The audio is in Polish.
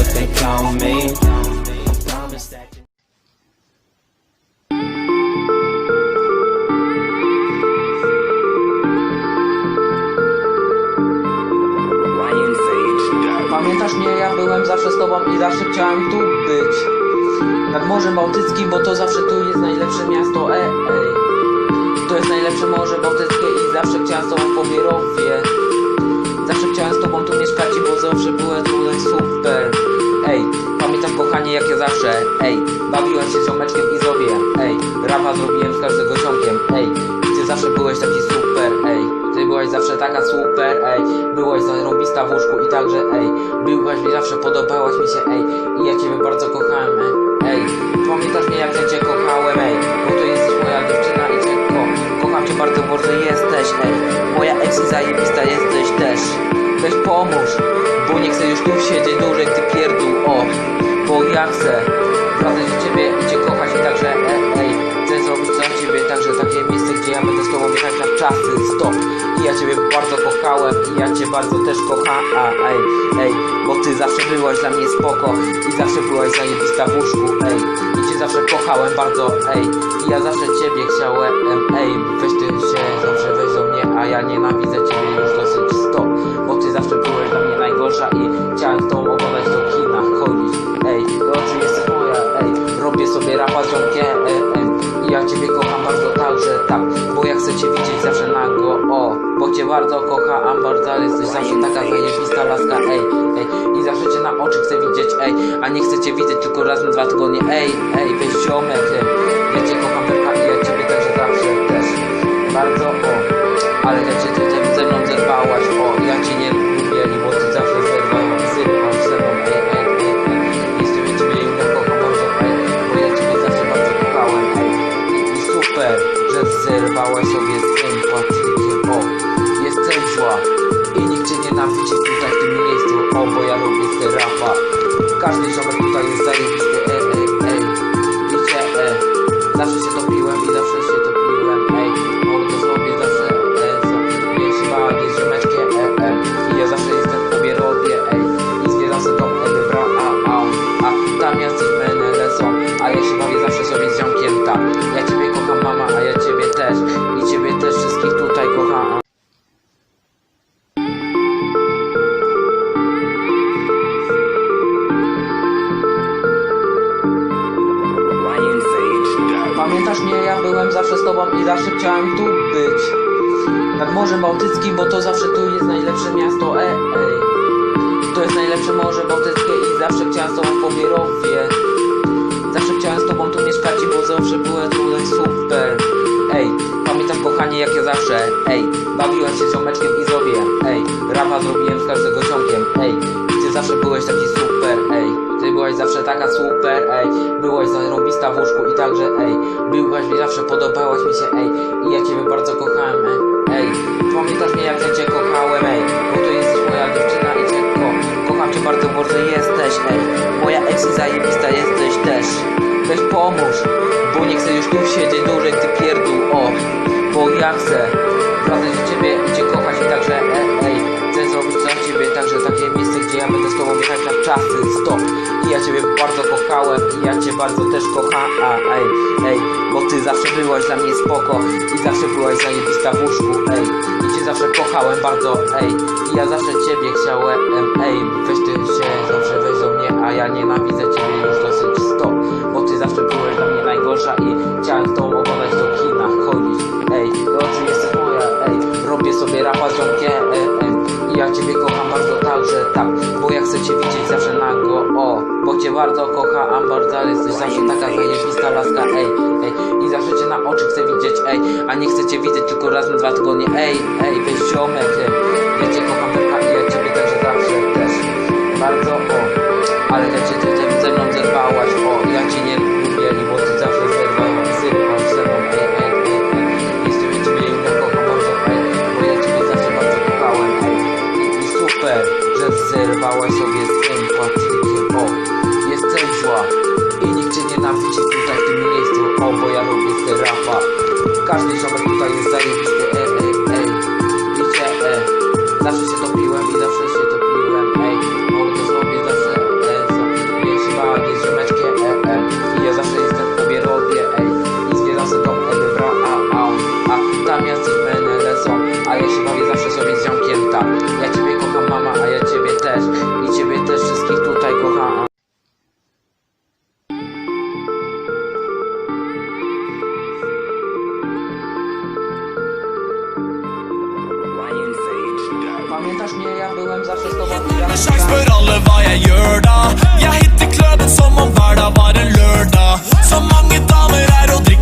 what they call me. Pamiętasz mnie, ja byłem zawsze z tobą i zawsze chciałem tu być. Nad Morzem Bałtyckim, bo to zawsze tu jest najlepsze miasto, e, ej. To jest najlepsze Morze Bałtyckie i zawsze chciałem z tobą w Pobierowie. Zawsze chciałem z tobą tu mieszkać, bo zawsze byłem tutaj super zawsze, ej Bawiłem się ziomeczkiem i zrobię, ej Rapa zrobiłem z każdego ziomkiem, ej ty zawsze byłeś taki super, ej Ty byłaś zawsze taka super, ej Byłaś zarobista w łóżku i także, ej Byłaś mi zawsze, podobałaś mi się, ej I ja ciebie bardzo kochałem, ej pamiętasz mnie jak ja cię kochałem, ej Bo to jesteś moja dziewczyna i cię ko Kocham cię bardzo, bardzo jesteś, ej Moja ex zajebista jesteś też Weź pomóż, bo nie chcę już tu siedzieć dłużej, ty pierdół, o ja chcę wracać do ciebie i cię kochać i także, ej, ej Chcę zrobić dla ciebie także takie miejsce, gdzie ja będę z tobą jechać na czasy, stop. I ja ciebie bardzo kochałem i ja cię bardzo też kocham, ej, ej Bo ty zawsze byłaś dla mnie spoko i zawsze byłaś zajebista w łóżku, ej. I cię zawsze kochałem bardzo, ej. I ja zawsze ciebie chciałem, ej. Weź ty się zawsze weź do mnie, a ja nienawidzę ciebie już dosyć, stop. Bo ty zawsze byłeś dla mnie najgorsza i chciałem z tobą Sobie rapa I ja ciebie kocham bardzo także, tak Bo ja chcę cię widzieć zawsze nago, o Bo cię bardzo kocham bardzo, jesteś zawsze taka zajebista laska, ej, ej I zawsze cię na oczy chcę widzieć, ej. A nie chcę cię widzieć tylko raz na dwa tygodnie, ej, ej Weź ziomek, ej. Ja cię kocham wielka i ja ciebie także zawsze też. Bardzo, o. Ale ja cię tutaj ze mną zerwałaś, o super, że zerwałaś sobie z tym Patrykiem, o Jesteś zła. I nikt cię nienawidzi tutaj w tym miejscu, o Bo ja lubię te rapa. Każdy ziomek tutaj jest zajebisty, też I ciebie też wszystkich tutaj kocham. Pamiętasz mnie, ja byłem zawsze z tobą i zawsze chciałem tu być. Nad Morzem Bałtyckim, bo to zawsze tu jest najlepsze miasto, e, ej. To jest najlepsze Morze Bałtyckie i zawsze chciałem z tobą w Pobierowie. Zawsze chciałem z tobą tu mieszkać, bo zawsze byłem tutaj super Ej, pamiętasz kochanie jak ja zawsze, ej Bawiłem się ziomeczkiem i zrobię, ej Rapa zrobiłem z każdego ziomkiem, ej ty zawsze byłeś taki super, ej Ty byłaś zawsze taka super, ej Byłaś zarobista w łóżku i także, ej Byłaś mi zawsze, podobałaś mi się, ej I ja ciebie bardzo kochałem, ej pamiętasz mnie jak ja cię kochałem, ej Bo to jesteś moja dziewczyna Cię bardzo, bardzo jesteś, ej Moja ex zajebista jesteś też. Weź pomóż, bo nie chcę już tu siedzieć dłużej, ty pierdół, o. Bo ja chcę. Wracać do ciebie i cię zawsze byłaś dla mnie spoko i zawsze byłaś zajebista w łóżku, ej. I cię zawsze kochałem bardzo, ej. I ja zawsze ciebie chciałem, ej. Weź ty się zawsze weź do mnie, a ja nienawidzę ciebie już dosyć, stop Bo ty zawsze byłeś dla mnie najgorsza i chciałem z tobą oglądać do kina, chodzić, ej. To czy jesteś moja, ej. Robię sobie rapa z ziomkiem, ej, ej. I ja ciebie kocham także, tak Bo ja chcę cię widzieć zawsze nago, o Bo cię bardzo kocham bardzo, ale jesteś zawsze taka zajebista laska, ej, ej I zawsze cię na oczy chcę widzieć, ej A nie chcę cię widzieć tylko raz na dwa tygodnie, ej, ej Weź ziomek, ej Ja cię kocham wielka i ja ciebie także zawsze też. Bardzo, o Ale ja cię tutaj zerwałaś sobie z Patrykiem, o Jesteś zła. I nikt cię nienawidzi tutaj w tym miejscu, o Bo ja lubię te rapa. Każdy ziomek tutaj jest zajebisty, Pamiętasz mnie, ja byłem sjans spør alle hva jeg gjør da. Jeg hitter kløben som om hverdag var en lørdag. Så mange damer her og drikker